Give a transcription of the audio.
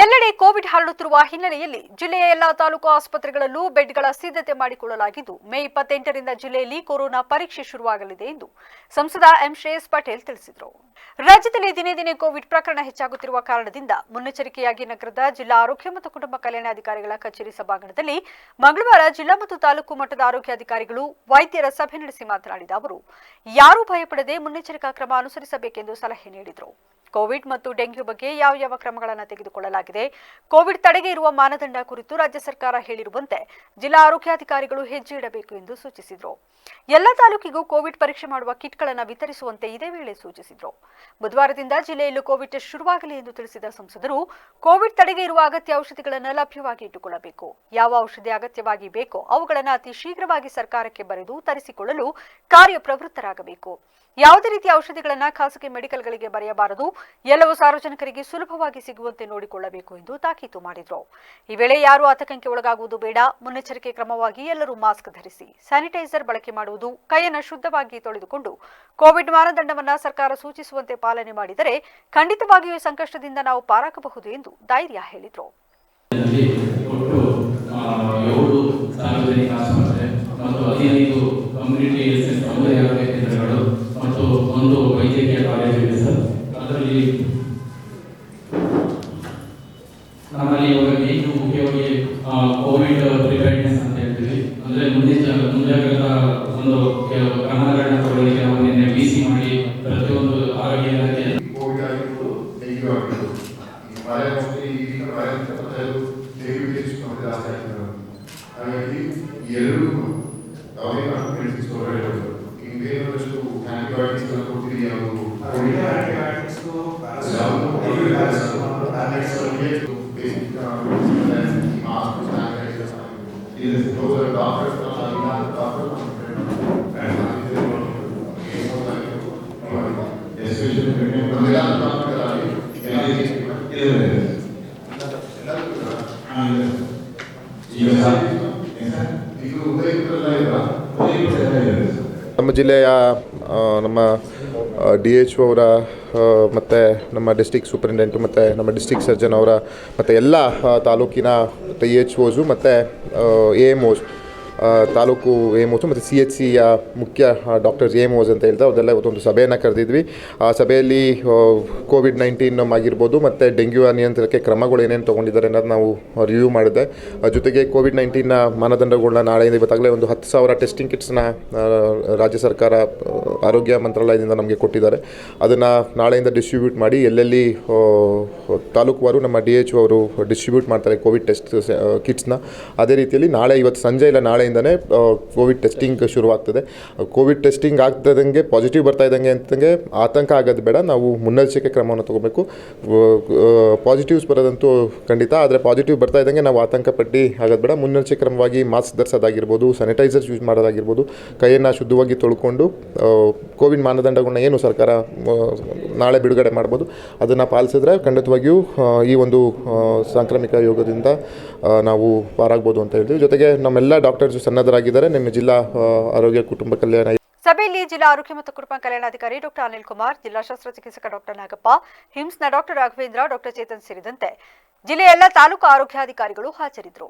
ಎಲ್ಲೆಡೆ ಕೋವಿಡ್ ಹರಡುತ್ತಿರುವ ಹಿನ್ನೆಲೆಯಲ್ಲಿ ಜಿಲ್ಲೆಯ ಎಲ್ಲಾ ತಾಲೂಕು ಆಸ್ಪತ್ರೆಗಳಲ್ಲೂ ಬೆಡ್ಗಳ ಸಿದ್ಧತೆ ಮಾಡಿಕೊಳ್ಳಲಾಗಿದ್ದು, ಮೇ ಇಪ್ಪತ್ತೆಂಟರಿಂದ ಜಿಲ್ಲೆಯಲ್ಲಿ ಕೊರೋನಾ ಪರೀಕ್ಷೆ ಶುರುವಾಗಲಿದೆ ಎಂದು ಸಂಸದ ಎಂ ಶ್ರೇಯಸ್ ಪಟೇಲ್ ತಿಳಿಸಿದರು. ರಾಜ್ಯದಲ್ಲಿ ದಿನೇ ದಿನೇ ಕೋವಿಡ್ ಪ್ರಕರಣ ಹೆಚ್ಚಾಗುತ್ತಿರುವ ಕಾರಣದಿಂದ ಮುನ್ನೆಚ್ಚರಿಕೆಯಾಗಿ ನಗರದ ಜಿಲ್ಲಾ ಆರೋಗ್ಯ ಮತ್ತು ಕುಟುಂಬ ಕಲ್ಯಾಣಾಧಿಕಾರಿಗಳ ಕಚೇರಿ ಸಭಾಂಗಣದಲ್ಲಿ ಮಂಗಳವಾರ ಜಿಲ್ಲಾ ಮತ್ತು ತಾಲೂಕು ಮಟ್ಟದ ಆರೋಗ್ಯಾಧಿಕಾರಿಗಳು ವೈದ್ಯರ ಸಭೆ ನಡೆಸಿ ಮಾತನಾಡಿದ ಅವರು, ಯಾರೂ ಭಯಪಡದೆ ಮುನ್ನೆಚ್ಚರಿಕಾ ಕ್ರಮ ಅನುಸರಿಸಬೇಕೆಂದು ಸಲಹೆ ನೀಡಿದರು. ಕೋವಿಡ್ ಮತ್ತು ಡೆಂಗ್ಯೂ ಬಗ್ಗೆ ಯಾವ ಯಾವ ಕ್ರಮಗಳನ್ನು ತೆಗೆದುಕೊಳ್ಳಲಾಗಿದೆ? ಕೋವಿಡ್ ತಡೆಗೆ ಇರುವ ಮಾನದಂಡ ಕುರಿತು ರಾಜ್ಯ ಸರ್ಕಾರ ಹೇಳಿರುವಂತೆ ಜಿಲ್ಲಾ ಆರೋಗ್ಯಾಧಿಕಾರಿಗಳು ಹೆಜ್ಜೆ ಇಡಬೇಕು ಎಂದು ಸೂಚಿಸಿದರು. ಎಲ್ಲ ತಾಲೂಕಿಗೂ ಕೋವಿಡ್ ಪರೀಕ್ಷೆ ಮಾಡುವ ಕಿಟ್ಗಳನ್ನು ವಿತರಿಸುವಂತೆ ಇದೇ ವೇಳೆ ಸೂಚಿಸಿದರು. ಬುಧವಾರದಿಂದ ಜಿಲ್ಲೆಯಲ್ಲೂ ಕೋವಿಡ್ ಟೆಸ್ಟ್ ಶುರುವಾಗಲಿ ಎಂದು ತಿಳಿಸಿದ ಸಂಸದರು, ಕೋವಿಡ್ ತಡೆಗೆ ಇರುವ ಅಗತ್ಯ ಔಷಧಿಗಳನ್ನು ಲಭ್ಯವಾಗಿ ಇಟ್ಟುಕೊಳ್ಳಬೇಕು. ಯಾವ ಔಷಧಿ ಅಗತ್ಯವಾಗಿ ಬೇಕೋ ಅವುಗಳನ್ನು ಅತಿ ಶೀಘ್ರವಾಗಿ ಸರ್ಕಾರಕ್ಕೆ ಬರೆದು ತರಿಸಿಕೊಳ್ಳಲು ಕಾರ್ಯಪ್ರವೃತ್ತರಾಗಬೇಕು. ಯಾವುದೇ ರೀತಿಯ ಔಷಧಿಗಳನ್ನು ಖಾಸಗಿ ಮೆಡಿಕಲ್ಗಳಿಗೆ ಬರೆಯಬಾರದು. ಎಲ್ಲವೂ ಸಾರ್ವಜನಿಕರಿಗೆ ಸುಲಭವಾಗಿ ಸಿಗುವಂತೆ ನೋಡಿಕೊಳ್ಳಬೇಕು ಎಂದು ತಾಕೀತು ಮಾಡಿದರು. ಈ ವೇಳೆ ಯಾರೂ ಆತಂಕಕ್ಕೆ ಒಳಗಾಗುವುದು ಬೇಡ. ಮುನ್ನೆಚ್ಚರಿಕೆ ಕ್ರಮವಾಗಿ ಎಲ್ಲರೂ ಮಾಸ್ಕ್ ಧರಿಸಿ, ಸ್ಯಾನಿಟೈಸರ್ ಬಳಕೆ ಮಾಡುವುದು ಕೈಯನ್ನು ಶುದ್ಧವಾಗಿ ತೊಳೆದುಕೊಂಡು ಕೋವಿಡ್ ಮಾನದಂಡವನ್ನು ಸರ್ಕಾರ ಸೂಚಿಸುವಂತೆ ಪಾಲನೆ ಮಾಡಿದರೆ ಖಂಡಿತವಾಗಿಯೂ ಸಂಕಷ್ಟದಿಂದ ನಾವು ಪಾರಾಗಬಹುದು ಎಂದು ಧೈರ್ಯ ಹೇಳಿದರು. ಕಮ್ಯುನಿಟಿ ಕೇಂದ್ರಗಳು ಮತ್ತು ಒಂದು ವೈದ್ಯಕೀಯ ಕಾಲೇಜು ಇದೆ ನಮ್ಮಲ್ಲಿ ಇವಾಗ ಏನು ಮುಖ್ಯವಾಗಿ ಕೋವಿಡ್ ಪ್ರಿಪೇರ್ನೆಸ್ ಅಂತ ಹೇಳ್ತೀವಿ. ಅಂದರೆ ಮುಂದಿನ ಮುಂಜಾಗ್ರತಾ ಒಂದು ಕ್ರಮಗಳನ್ನ ತಗೊಳ್ಳಿಕ್ಕೆ ನಾವು ನಿನ್ನೆ ಬಿ ಸಿ ಮಾಡಿ ಪ್ರತಿಯೊಂದು ಆರೋಗ್ಯ ಇಲಾಖೆ ಕೋವಿಡ್ ಆಗಿರ್ಬೋದು ಹಾಗಾಗಿ ಎರಡೂ ಆಂಟಿಬಯೋಟಿಕ್ಸ್ ಎಲ್ಲ ಕೊಡ್ತೀವಿ ಯಾವುದು ಯಾವುದು ಬೇಸಿಕ್ ಮಾಸ್ಕ್ ಸ್ಯಾನಿಟೈಸರ್ಸ್ ಇದೆ ಡಾಕ್ಟರ್ಸ್ ಡಾಕ್ಟರ್ ಇದು ಉದಯಪುರ ನಮ್ಮ ಜಿಲ್ಲೆಯ ನಮ್ಮ ಡಿ ಎಚ್ ಅವರ ಮತ್ತು ನಮ್ಮ ಡಿಸ್ಟಿಕ್ ಸೂಪರಿಂಟೆಂಟು ಮತ್ತು ನಮ್ಮ ಡಿಸ್ಟಿಕ್ ಸರ್ಜನ್ ಅವರ, ಮತ್ತು ಎಲ್ಲ ತಾಲೂಕಿನ ಇ ಎಚ್ ಓಸು ಮತ್ತು A M Os taluk AMOs ಮತ್ತು ಸಿ ಎಚ್ ಸಿಯ ಮುಖ್ಯ ಡಾಕ್ಟರ್ ಏಮೋಸ್ ಅಂತ ಹೇಳ್ತಾ ಅದೆಲ್ಲ ಇವತ್ತೊಂದು ಸಭೆಯನ್ನು ಕರೆದಿದ್ವಿ. ಆ ಸಭೆಯಲ್ಲಿ ಕೋವಿಡ್ ನೈನ್ಟೀನ್ ಆಗಿರ್ಬೋದು ಮತ್ತು ಡೆಂಗ್ಯೂ ನಿಯಂತ್ರಣಕ್ಕೆ ಕ್ರಮಗಳು ಏನೇನು ತೊಗೊಂಡಿದ್ದಾರೆ ಅನ್ನೋದು ನಾವು ರಿವ್ಯೂ ಮಾಡಿದೆ. ಜೊತೆಗೆ ಕೋವಿಡ್ ನೈನ್ಟೀನ್ನ ಮಾನದಂಡಗಳನ್ನ ನಾಳೆಯಿಂದ ಇವತ್ತಾಗಲೇ ಒಂದು ಹತ್ತು ಸಾವಿರ ಟೆಸ್ಟಿಂಗ್ ಕಿಟ್ಸ್ನ ರಾಜ್ಯ ಸರ್ಕಾರ ಆರೋಗ್ಯ ಮಂತ್ರಾಲಯದಿಂದ ನಮಗೆ ಕೊಟ್ಟಿದ್ದಾರೆ. ಅದನ್ನು ನಾಳೆಯಿಂದ ಡಿಸ್ಟ್ರಿಬ್ಯೂಟ್ ಮಾಡಿ ಎಲ್ಲೆಲ್ಲಿ ತಾಲೂಕುವಾರು ನಮ್ಮ ಡಿ ಎಚ್ ಅವರು ಡಿಸ್ಟ್ರಿಬ್ಯೂಟ್ ಮಾಡ್ತಾರೆ ಕೋವಿಡ್ ಟೆಸ್ಟ್ ಕಿಟ್ಸ್ನ ಅದೇ ರೀತಿಯಲ್ಲಿ ನಾಳೆ, ಇವತ್ತು ಸಂಜೆ ಇಲ್ಲ ನಾಳೆಯಿಂದನೇ ಕೋವಿಡ್ ಟೆಸ್ಟಿಂಗ್ ಶುರುವಾಗ್ತದೆ. ಕೋವಿಡ್ ಟೆಸ್ಟಿಂಗ್ ಆಗ್ತದಂಗೆ ಪಾಸಿಟಿವ್ ಬರ್ತಾ ಇದ್ದಂಗೆ ಅಂತಂಗೆ ಆತಂಕ ಆಗೋದು ಬೇಡ. ನಾವು ಮುನ್ನೆಚ್ಚರಿಕೆ ಕ್ರಮವನ್ನು ತಗೋಬೇಕು. ಪಾಸಿಟಿವ್ಸ್ ಬರೋದಂತೂ ಖಂಡಿತ, ಆದರೆ ಪಾಸಿಟಿವ್ ಬರ್ತಾ ಇದ್ದಂಗೆ ನಾವು ಆತಂಕ ಪಟ್ಟಿ ಆಗೋದು ಬೇಡ. ಮುನ್ನೆಚ್ಚರಿಕೆ ಕ್ರಮವಾಗಿ ಮಾಸ್ಕ್ ಧರಿಸೋದಾಗಿರ್ಬೋದು ಸ್ಯಾನಿಟೈಸರ್ಸ್ ಯೂಸ್ ಮಾಡೋದಾಗಿರ್ಬೋದು, ಕೈಯನ್ನು ಶುದ್ಧವಾಗಿ ತೊಳ್ಕೊಂಡು ಕೋವಿಡ್ ಮಾನದಂಡಗಳನ್ನ ಏನು ಸರ್ಕಾರ ನಾಳೆ ಬಿಡುಗಡೆ ಮಾಡ್ಬೋದು. ಅದನ್ನು ಪಾಲಿಸಿದ್ರೆ ಖಂಡಿತವಾಗಿಯೂ ಈ ಒಂದು ಸಾಂಕ್ರಾಮಿಕ ಯೋಗದಿಂದ ನಾವು ಪಾರಾಗ್ಬೋದು ಅಂತ ಹೇಳ್ತೀವಿ. ಜೊತೆಗೆ ನಮ್ಮೆಲ್ಲ ಡಾಕ್ಟರ್ಸ್ ಸನ್ನದ್ಧರಾಗಿದ್ದಾರೆ. ನಿಮ್ಮ ಜಿಲ್ಲಾ ಆರೋಗ್ಯ, ಕುಟುಂಬ ಕಲ್ಯಾಣ ಸಭೆಯಲ್ಲಿ ಜಿಲ್ಲಾ ಆರೋಗ್ಯ ಮತ್ತು ಕುಟುಂಬ ಕಲ್ಯಾಣಾಧಿಕಾರಿ ಡಾಕ್ಟರ್ ಅನಿಲ್ ಕುಮಾರ್, ಜಿಲ್ಲಾ ಶಸ್ತ್ರಚಿಕಿತ್ಸಕ ಡಾಕ್ಟರ್ ನಾಗಪ್ಪ, ಹಿಮ್ಸ್ನ ಡಾಕ್ಟರ್ ರಾಘವೇಂದ್ರ, ಡಾಕ್ಟರ್ ಚೇತನ್ ಸೇರಿದಂತೆ ಜಿಲ್ಲೆಯ ಎಲ್ಲ ತಾಲೂಕು ಆರೋಗ್ಯಾಧಿಕಾರಿಗಳು ಹಾಜರಿದ್ದರು.